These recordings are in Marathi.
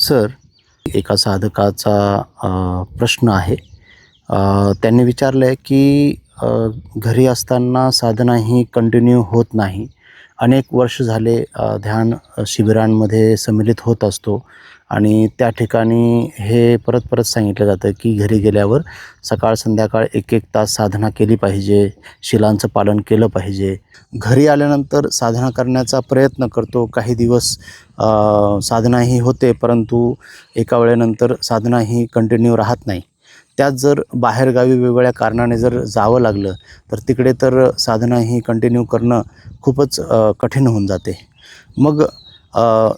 सर एका साधकाचा प्रश्न आहे. त्यांनी विचारलं आहे की घरी असताना साधना ही कंटिन्यू होत नाही. अनेक वर्ष झाले ध्यान शिबिरांमध्ये सम्मिलित होत असतो. आणि त्या ठिकाणी हे परत परत सांगितलं जातं की घरी गेल्यावर सकाळ संध्याकाळ एक एक तास साधना केली पाहिजे शिलांचं पालन केलं पाहिजे. घरी आल्यानंतर साधना करण्याचा प्रयत्न करतो. काही दिवस साधनाही साधना ही होते परंतु एका वेळेनंतर साधना ही कंटिन्यू राहत नाही. त्यात जर बाहेरगावी वेगवेगळ्या कारणाने जर जावं लागलं तर तिकडे तर साधना ही कंटिन्यू करणं खूपच कठीण होऊन जाते. मग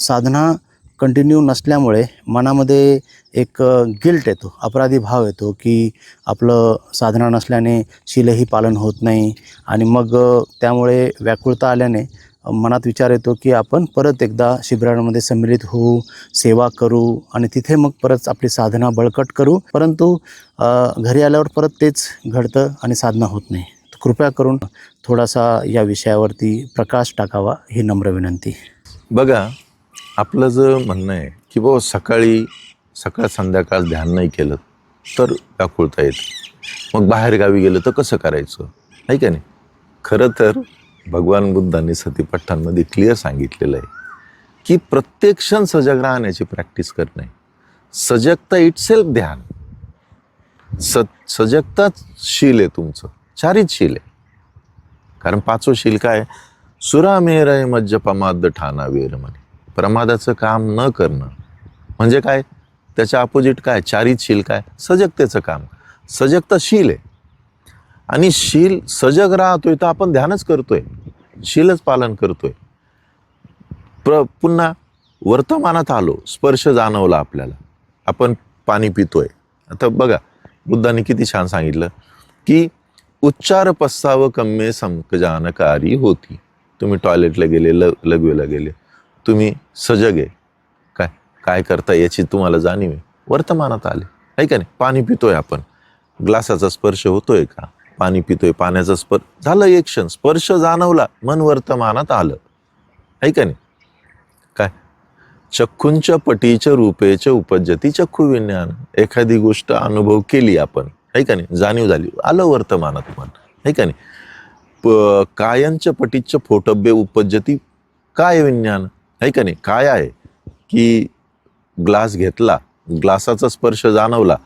साधना कंटिन्यू नसल्यामुळे मनामध्ये एक गिल्ट येतो अपराधी भाव येतो की आपलं साधना नसल्याने शीलही पालन होत नाही आणि मग त्यामुळे व्याकुळता आल्याने मनात विचार येतो की आपण परत एकदा शिबिरांमध्ये सम्मिलित होऊ सेवा करू आणि तिथे मग परत आपली साधना बळकट करू. परंतु घरी आल्यावर परत तेच घडतं आणि साधना होत नाही. कृपया करून थोडासा या विषयावरती प्रकाश टाकावा ही नम्र विनंती. बघा आपलं जर म्हणणं आहे की बाबा सकाळी सकाळ संध्याकाळ ध्यान नाही केलं तर व्याकुळता येत. मग बाहेर गावी गेलं तर कसं करायचं? आहे का नाही? खरं तर भगवान बुद्धांनी सतीपठ्ठांमध्ये क्लिअर सांगितलेलं आहे की प्रत्येक क्षण सजग राहण्याची प्रॅक्टिस करणे सजगता इट सेल्फ ध्यान. स सजगताच शील आहे तुमचं. चारीच शील आहे. कारण पाचवं शील काय? सुरामेरय मज्जपमाद ठाणा वेर प्रमादाचं काम न करणं. म्हणजे काय? त्याच्या अपोजिट काय? चारितशील काय? सजगतेचं काम. सजगता शील आहे. आणि शील सजग राहतोय तर आपण ध्यानच करतोय. शीलच पालन करतोय. प्र पुन्हा वर्तमानात आलो स्पर्श जाणवला आपल्याला. आपण पाणी पितोय. आता बघा बुद्धांनी किती छान सांगितलं की उच्चार पस्साव कम्मे संकजानकारी होती. तुम्ही टॉयलेटला गेले ल लघवेला गेले. तुम्ही सजग आहे. काय काय करता याची तुम्हाला जाणीव आहे. वर्तमानात आले. आहे का नाही? पाणी पितोय आपण. ग्लासाचा स्पर्श होतोय का? पाणी पितोय पाण्याचा स्पर्श. झालं एक क्षण. स्पर्श जाणवला मन वर्तमानात आलं. आहे का नाही? काय? चक्खूंच्या पटीच्या रूपेच्या उपजती चक्खू विज्ञान. एखादी गोष्ट अनुभव केली आपण. आहे का नाही? जाणीव झाली. आलं वर्तमानात मन. आहे का नाही? प कायांच्या पटीच्या फोटब्बे उपजती काय विज्ञान? आहे का नाही? काय आहे? की ग्लास घेतला ग्लासाचा स्पर्श जाणवला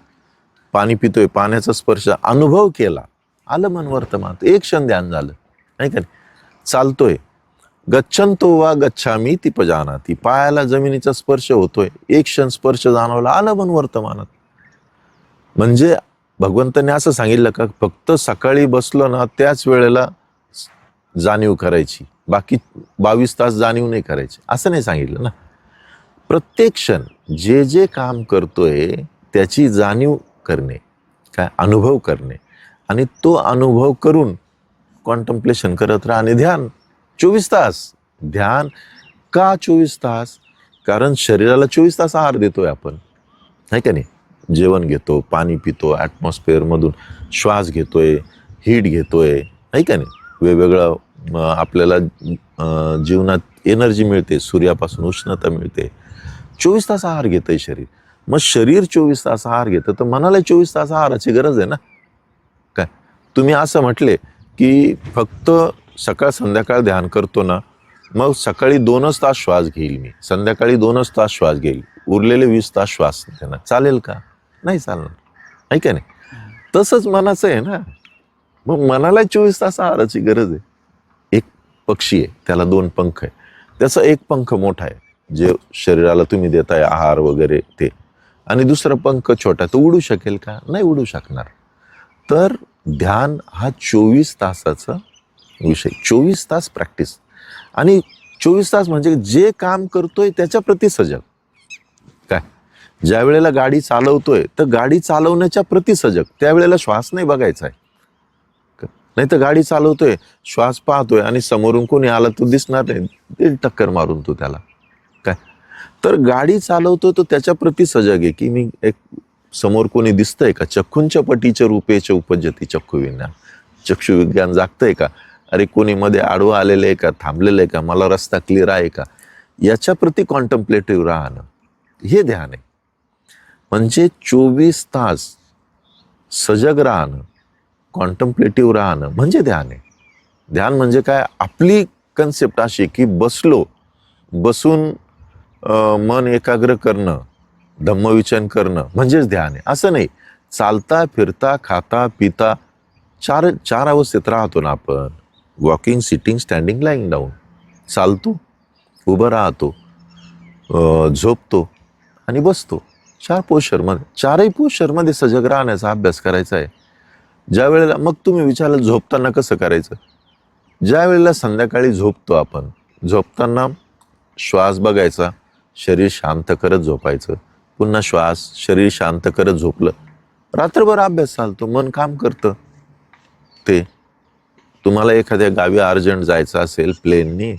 पाणी पितोय पाण्याचा स्पर्श अनुभव केला आलं मन वर्तमान एक क्षण ध्यान झालं नाही का नाही? चालतोय. गच्छंतो वा गच्छामी ती पजाना ती पायाला जमिनीचा स्पर्श होतोय एक क्षण स्पर्श जाणवला आलं मन वर्तमानात. म्हणजे भगवंतांनी असं सांगितलं का फक्त सकाळी बसलो ना त्याच वेळेला जाणीव करायची. बाकी बावीस तास जाणीव नाही करायची. असं नाही सांगितलं ना. प्रत्येक क्षण जे जे काम करतोय त्याची जाणीव करणे काय अनुभव करणे. आणि तो अनुभव करून कॉन्टम्प्लेशन करत राहा आणि ध्यान. चोवीस तास. ध्यान का चोवीस तास? कारण शरीराला चोवीस तास आहार देतोय आपण. नाही का नाही? जेवण घेतो पाणी पितो ॲटमॉस्फिअरमधून श्वास घेतोय हीट घेतोय. आहे का नाही? वेगवेगळं आपल्याला जीवनात एनर्जी मिळते सूर्यापासून उष्णता मिळते. चोवीस तास आहार घेतंय शरीर. मग शरीर चोवीस तास आहार घेतं तर मनाला चोवीस तास आहाराची गरज आहे ना? काय? तुम्ही असं म्हटले की फक्त सकाळ संध्याकाळ ध्यान करतो ना मग सकाळी दोनच तास श्वास घेईल मी. संध्याकाळी दोनच तास श्वास घेईल. उरलेले वीस तास श्वास घेणार. चालेल का? नाही चालणार. ऐका नाही? तसंच मनाचं आहे ना? मग मनाला चोवीस तास आहाराची गरज आहे. पक्षी आहे त्याला दोन पंख आहे. त्याचा एक पंख मोठा आहे जे शरीराला तुम्ही देताय आहार वगैरे ते. आणि दुसरा पंख छोटा तो उडू शकेल का? नाही उडू शकणार. तर ध्यान हा चोवीस तासाचा विषय चोवीस तास प्रॅक्टिस. आणि चोवीस तास म्हणजे जे काम करतोय त्याच्या प्रति सजग. काय? ज्या वेळेला गाडी चालवतोय तर गाडी चालवण्याच्या प्रति सजग. त्यावेळेला श्वास नाही बघायचा आहे. नाही तर गाडी चालवतोय श्वास पाहतोय आणि समोरून कोणी आला तो दिसणार नाही. ते टक्कर मारून तो त्याला. काय? तर गाडी चालवतो तो त्याच्या प्रती सजग आहे की मी एक समोर कोणी दिसतंय का? चक्खूंच्या पटीच्या रूपेच्या उपजती चक्षु विज्ञान जागतंय का? अरे कोणी मध्ये आडवं आलेलं आहे का? थांबलेलं आहे का? मला रस्ता क्लिअर आहे का? याच्या प्रती कॉन्टम्प्लेटिव्ह राहणं हे ध्यान आहे. म्हणजे चोवीस तास सजग राहणं कॉन्टम्प्लेटिव्ह राहणं म्हणजे ध्यान आहे. ध्यान म्हणजे काय? आपली कन्सेप्ट अशी की बसलो बसून मन एकाग्र करणं धम्मविचन करणं म्हणजेच ध्यान आहे. असं नाही. चालता फिरता खाता पिता चार चार अवस्थेत राहतो ना आपण. Walking sitting standing lying down चालतो उभं राहतो झोपतो आणि बसतो. चार पोश्चरमध्ये चारही पोश्चरमध्ये सजग राहण्याचा अभ्यास करायचा आहे. ज्या वेळेला मग तुम्ही विचारलं झोपताना कसं करायचं? ज्या वेळेला संध्याकाळी झोपतो आपण झोपताना श्वास बघायचा शरीर शांत करत झोपायचं. पुन्हा श्वास शरीर शांत करत झोपलं. रात्रभर अभ्यास चालतो मन काम करतं. ते. तुम्हाला एखाद्या गावी अर्जंट जायचं असेल प्लेननी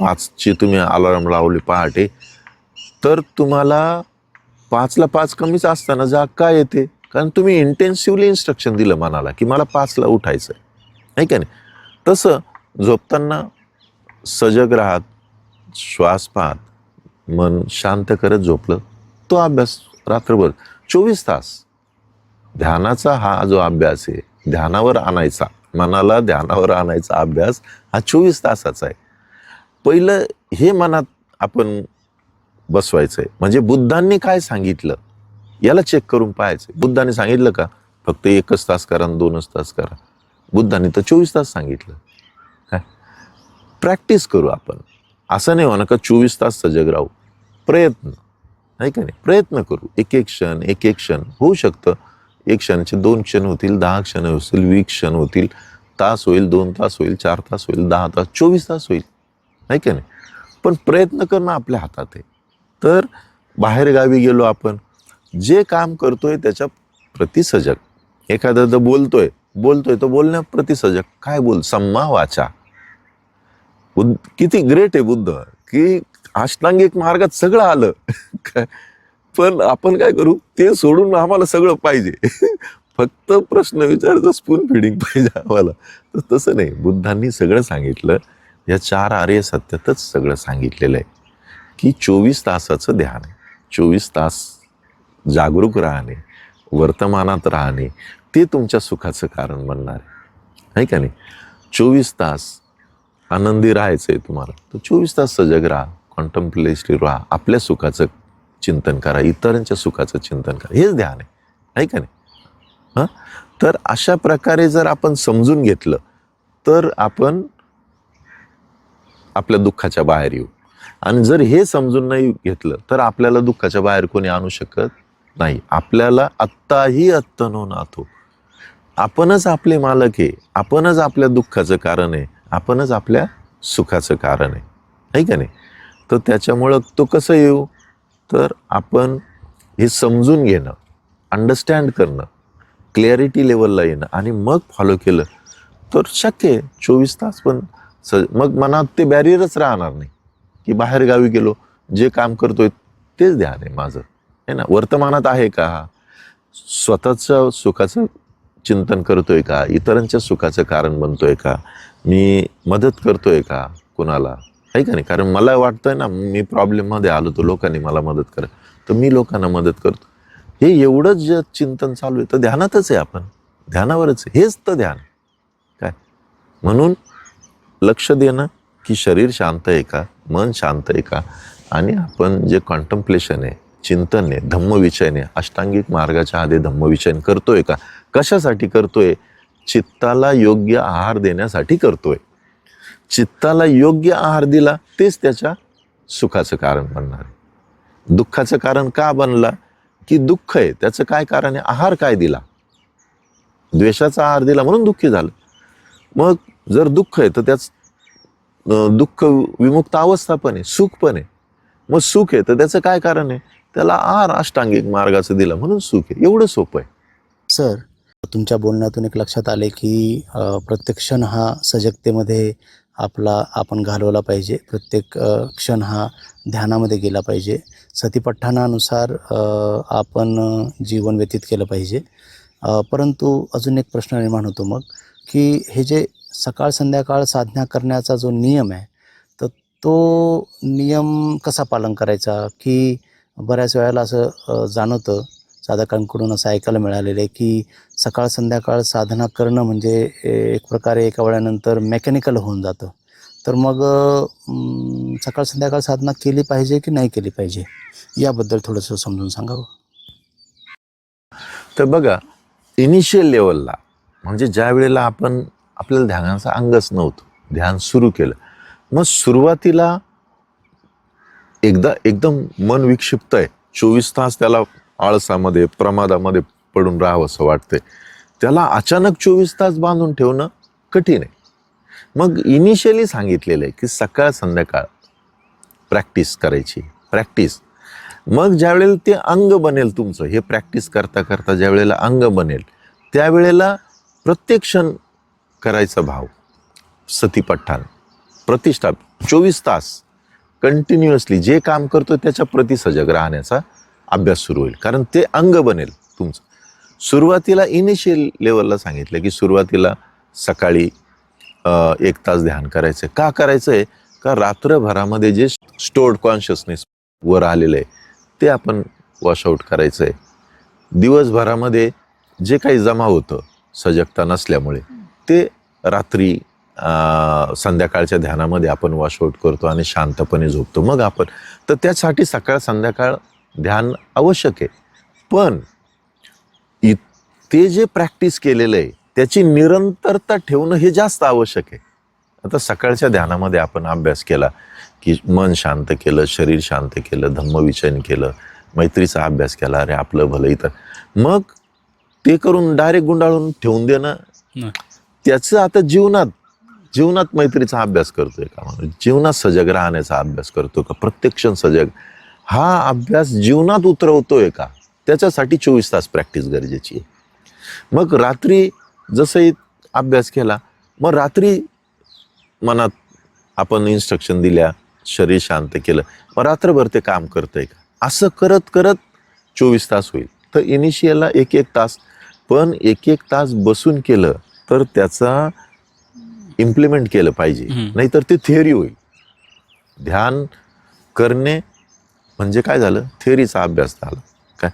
पाचची तुम्ही अलार्म लावली पहाटे तर तुम्हाला पाचला पाच कमीच असताना जाग काय येते? कारण तुम्ही इंटेन्सिव्हली इन्स्ट्रक्शन दिलं मनाला की मला पाचला उठायचं आहे नाही का नाही? तसं झोपताना सजग राहत श्वास पाहत मन शांत करत झोपलं तो अभ्यास रात्रभर चोवीस तास. ध्यानाचा हा जो अभ्यास आहे ध्यानावर आणायचा मनाला ध्यानावर आणायचा अभ्यास हा चोवीस तासाचा आहे. पहिलं हे मनात आपण बसवायचं आहे म्हणजे बुद्धांनी काय सांगितलं? याला चेक करून पाहायचं बुद्धाने सांगितलं का? फक्त एकच तास करा आणि दोनच तास करा. बुद्धाने तर चोवीस तास सांगितलं. काय प्रॅक्टिस करू आपण. असं नाही म्हणा का चोवीस तास सजग राहू. प्रयत्न. नाही का नाही? प्रयत्न करू. एक एक क्षण एक एक क्षण. होऊ शकतं. एक क्षणाचे दोन क्षण होतील दहा क्षण होतील वीस क्षण होतील. तास होईल दोन तास होईल चार तास होईल दहा तास चोवीस तास होईल. नाही का नाही? पण प्रयत्न करणं आपल्या हातात आहे. तर बाहेरगावी गेलो आपण. जे काम करतोय त्याच्या प्रतिसजक एखादा जर बोलतोय बोलतोय तो बोलण्या प्रतिसजक काय बोल सम्मा वाचा. बुद्ध किती ग्रेट आहे बुद्ध. की अष्टांगिक मार्गात सगळं आलं. काय पण आपण काय करू ते सोडून आम्हाला सगळं पाहिजे. फक्त प्रश्न विचारायचा स्पून फिडिंग पाहिजे आम्हाला. तर तसं नाही. बुद्धांनी सगळं सांगितलं. या चार आर्य सत्यातच सगळं सांगितलेलं आहे. की चोवीस तासाचं ध्यान आहे. चोवीस तास जागरूक राहणे वर्तमानात राहणे ते तुमच्या सुखाचं कारण बनणार आहे. का नाही? चोवीस तास आनंदी राहायचं आहे तुम्हाला. तर चोवीस तास सजग राहा कॉन्टम्प्लेटिव्ह राहा आपल्या सुखाचं चिंतन करा इतरांच्या सुखाचं चिंतन करा. हेच ध्यान आहे. नाही का नाही? हां? तर अशा प्रकारे जर आपण समजून घेतलं तर आपण आपल्या दुःखाच्या बाहेर येऊ. आणि जर हे समजून नाही घेतलं तर आपल्याला दुःखाच्या बाहेर कोणी आणू शकत नाही आपल्याला आत्ताही अत्तनो नातो आपणच आपले मालक आहे आपणच आपल्या दुःखाचं कारण आहे आपणच आपल्या सुखाचं कारण आहे. आहे का नाही? तर त्याच्यामुळं तो कसं येऊ? तर आपण हे समजून घेणं अंडरस्टँड करणं क्लॅरिटी लेवलला येणं आणि मग फॉलो केलं तर शक्य आहे. चोवीस तास पण स मग मनात ते बॅरियरच राहणार नाही. की बाहेर गावी गेलो जे काम करतोय तेच ध्यान आहे माझं. आहे ना? वर्तमानात आहे का? स्वतःचं सुखाचं चिंतन करतोय का? इतरांच्या सुखाचं कारण बनतोय का? मी मदत करतोय का कुणाला? आहे का नाही? कारण मला वाटतंय ना मी प्रॉब्लेममध्ये आलो तर लोकांनी मला मदत करा. तर मी लोकांना मदत करतो. हे एवढंच जे चिंतन चालू आहे तर ध्यानातच आहे आपण. ध्यानावरच हेच तर ध्यान. काय? म्हणून लक्ष देणं की शरीर शांत आहे का? मन शांत आहे का? आणि आपण जे कॉन्टम्प्लेशन आहे चिंतन आहे अष्टांगिक मार्गाच्या आधी धम्मविचयन करतोय का? कशासाठी करतोय? चित्ताला योग्य आहार देण्यासाठी करतोय. चित्ताला योग्य आहार दिला तेच त्याच्या सुखाचं कारण बनणार. आहे दुःखाचं कारण का बनला? की दुःख आहे. त्याचं काय कारण आहे? आहार काय दिला? द्वेषाचा आहार दिला म्हणून दुःखी झालं. मग जर दुःख आहे तर त्याच दुःख विमुक्त अवस्था पण आहे सुख पण आहे. मग सुख आहे तर त्याचं काय कारण आहे? त्याला आर अष्टांगिक मार्गाचं दिलं म्हणून सुख आहे. एवढं सोपं आहे. सर तुमच्या बोलण्यातून एक लक्षात आले की प्रत्येक क्षण हा सजगतेमध्ये आपला आपण घालवला पाहिजे. प्रत्येक क्षण हा ध्यानामध्ये गेला पाहिजे. सतीपठ्ठानानुसार आपण जीवन व्यतीत केलं पाहिजे. परंतु अजून एक प्रश्न निर्माण होतो मग की हे जे सकाळ संध्याकाळ साधना करण्याचा जो नियम आहे तर तो नियम कसा पालन करायचा? की बऱ्याच वेळेला असं जाणवतं साधकांकडून असं ऐकायला मिळालेलं आहे की सकाळ संध्याकाळ साधना करणं म्हणजे एक प्रकारे एका वेळानंतर मेकॅनिकल होऊन जातं. तर मग सकाळ संध्याकाळ साधना केली पाहिजे की नाही केली पाहिजे? याबद्दल थोडंसं समजून सांगावं हो. तर बघा इनिशियल लेवलला म्हणजे ज्या वेळेला आपण आपल्याला ध्यानाचं अंगच नव्हतं ध्यान सुरू केलं मग सुरुवातीला एकदा एकदम मन विक्षिप्त आहे. चोवीस तास त्याला आळसामध्ये प्रमादामध्ये पडून राहावं असं वाटतंय. त्याला अचानक चोवीस तास बांधून ठेवणं कठीण आहे. मग इनिशियली सांगितलेलं आहे की सकाळ संध्याकाळ प्रॅक्टिस करायची प्रॅक्टिस मग ज्यावेळेला ते अंग बनेल तुमचं हे प्रॅक्टिस करता करता ज्यावेळेला अंग बनेल त्यावेळेला प्रत्येक क्षण करायचा भाव. सतीपठ्ठान प्रतिष्ठा चोवीस तास कंटिन्युअसली जे काम करतो त्याच्या प्रति सजग राहण्याचा अभ्यास सुरू होईल. कारण ते अंग बनेल तुमचं. सुरुवातीला इनिशियल लेवलला सांगितलं की सुरुवातीला सकाळी एक तास ध्यान करायचं. का करायचं आहे का रात्रभरामध्ये जे स्टोर्ड कॉन्शियसनेस वर आलेलं आहे ते आपण वॉशआउट करायचं आहे दिवसभरामध्ये जे काही जमा होतं सजगता नसल्यामुळे ते रात्री संध्याकाळच्या ध्यानामध्ये आपण वॉशआउट करतो आणि शांतपणे झोपतो. मग आपण तर त्यासाठी सकाळ संध्याकाळ ध्यान आवश्यक आहे. पण इ- ते जे प्रॅक्टिस केलेलं आहे त्याची निरंतरता ठेवणं हे जास्त आवश्यक आहे. आता सकाळच्या ध्यानामध्ये आपण अभ्यास केला की मन शांत केलं शरीर शांत केलं धम्मविचयन केलं मैत्रीचा अभ्यास केला अरे आपलं भलं इतर मग ते करून डायरेक्ट गुंडाळून ठेवून देणं. त्याचं आता जीवनात जीवनात मैत्रीचा अभ्यास करतोय का माणूस? जीवनात सजग राहण्याचा अभ्यास करतो का? प्रत्यक्ष सजग. हा अभ्यास जीवनात उतरवतोय का? त्याच्यासाठी चोवीस तास प्रॅक्टिस गरजेची आहे. मग रात्री जसंही अभ्यास केला मग रात्री मनात आपण इन्स्ट्रक्शन दिल्या शरीर शांत केलं मग रात्रभर ते काम करतंय का? असं करत करत चोवीस तास होईल. तर इनिशियलला एक एक तास. पण एक एक तास बसून केलं तर त्याचा इम्प्लिमेंट केलं पाहिजे. नाहीतर ते थिअरी होईल. ध्यान करणे म्हणजे काय झालं? थिअरीचा अभ्यास झाला. काय?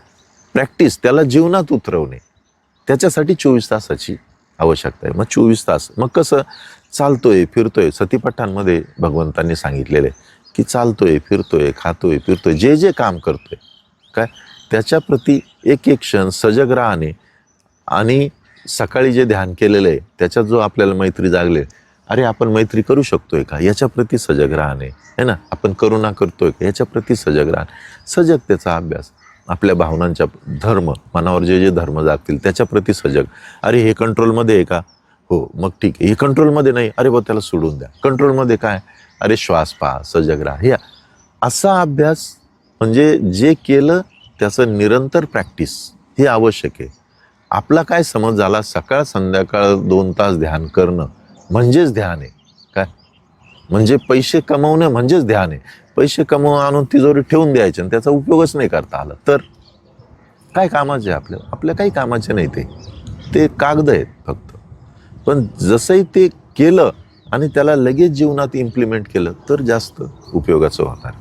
प्रॅक्टिस त्याला जीवनात उतरवणे. त्याच्यासाठी चोवीस तासाची आवश्यकता आहे. मग चोवीस तास. मग कसं? चालतोय फिरतोय. सतीपट्टांमध्ये भगवंतांनी सांगितलेलं आहे की चालतोय फिरतोय खातोय पिरतोय जे जे काम करतोय. काय? त्याच्या प्रती एक एक क्षण सजग राहणे आणि सकाळी जे ध्यान केलेलं आहे त्याच्यात जो आपल्याला मैत्री जागले अरे आपण मैत्री करू शकतोय का? याच्या प्रती सजग राहणे. है ना? आपण करुणा करतोय का? याच्या प्रती सजग राहणे. सजगतेचा अभ्यास. आपल्या भावनांच्या धर्म मनावर जे जे धर्म जागतील त्याच्या प्रती सजग. अरे हे कंट्रोलमध्ये आहे का? हो मग ठीक आहे. हे कंट्रोलमध्ये नाही. अरे बा त्याला सोडून द्या. कंट्रोलमध्ये काय? अरे श्वास पहा सजग राहा. या. असा अभ्यास म्हणजे जे केलं त्याचं निरंतर प्रॅक्टिस हे आवश्यक आहे. आपला काय समज झाला? सकाळ संध्याकाळ दोन तास ध्यान करणं म्हणजेच ध्यान आहे. काय? म्हणजे पैसे कमवणं म्हणजेच ध्यान आहे. पैसे कमवून आणून तिजोरी ठेवून द्यायचे आणि त्याचा उपयोगच नाही करता आला. तर काय कामाचे आपल्या? आपल्या काही कामाचे नाही ते. ते कागद आहेत फक्त. पण जसंही ते केलं आणि त्याला लगेच जीवनात इम्प्लिमेंट केलं तर जास्त उपयोगाचं होणार